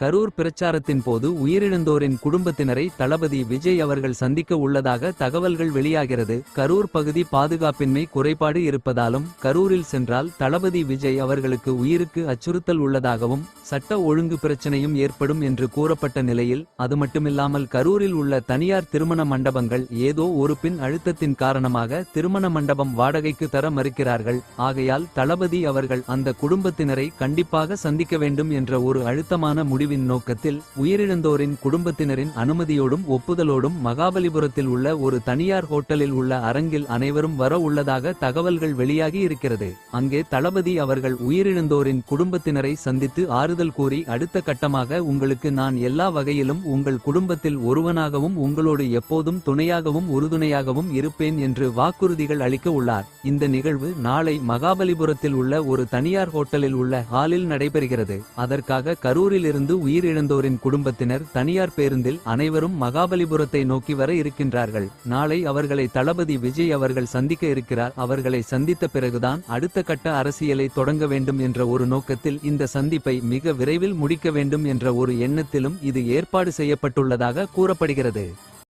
கரூர் பிரச்சாரத்தின் போது உயிரிழந்தோரின் குடும்பத்தினரை தளபதி விஜய் அவர்கள் சந்திக்க உள்ளதாக தகவல்கள் வெளியாகிறது. கரூர் பகுதி பாதுகாப்பின்மை குறைபாடு இருப்பதாலும் கரூரில் சென்றால் தளபதி விஜய் அவர்களுக்கு உயிருக்கு அச்சுறுத்தல் உள்ளதாகவும் சட்ட ஒழுங்கு பிரச்சனையும் ஏற்படும் என்று கூறப்பட்ட நிலையில் அது மட்டுமில்லாமல் கரூரில் உள்ள தனியார் திருமண மண்டபங்கள் ஏதோ ஒரு பின் அழுத்தத்தின் காரணமாக திருமண மண்டபம் வாடகைக்கு தர மறுக்கிறார்கள். ஆகையால் தளபதி அவர்கள் அந்த குடும்பத்தினரை கண்டிப்பாக சந்திக்க வேண்டும் என்ற ஒரு அழுத்தமான முடிவின் நோக்கத்தில் உயிரிழந்தோரின் குடும்பத்தினரின் அனுமதியோடும் ஒப்புதலோடும் மகாபலிபுரத்தில் உள்ள ஒரு தனியார் ஹோட்டலில் உள்ள அரங்கில் அனைவரும் வர உள்ளதாக தகவல்கள் வெளியாகி இருக்கிறது. அங்கே தளபதி அவர்கள் உயிரிழந்தோரின் குடும்பத்தினரை சந்தித்து ஆறுதல் கூறி அடுத்த கட்டமாக உங்களுக்கு நான் எல்லா வகையிலும் உங்கள் குடும்பத்தில் ஒருவனாகவும் உங்களோடு எப்போதும் துணையாகவும் உறுதுணையாகவும் இருப்பேன் என்று வாக்குறுதிகள் அளிக்க உள்ளார். இந்த நிகழ்வு நாளை மகாபலிபுரத்தில் உள்ள ஒரு தனியார் ஹோட்டலில் உள்ள ஹாலில் நடைபெறுகிறது. அதற்காக கரூரிலிருந்து உயிரிழந்தோரின் குடும்பத்தினர் தனியார் பேருந்தில் அனைவரும் மகாபலிபுரத்தை நோக்கி வர இருக்கின்றார்கள். நாளை அவர்களை தளபதி விஜய் அவர்கள் சந்திக்க இருக்கிறார். அவர்களை சந்தித்த பிறகுதான் அடுத்த கட்ட அரசியலை தொடங்க வேண்டும் என்ற ஒரு நோக்கத்தில் இந்த சந்திப்பை மிக விரைவில் முடிக்க வேண்டும் என்ற ஒரு எண்ணத்திலும் இது ஏற்பாடு செய்யப்பட்டுள்ளதாக கூறப்படுகிறது.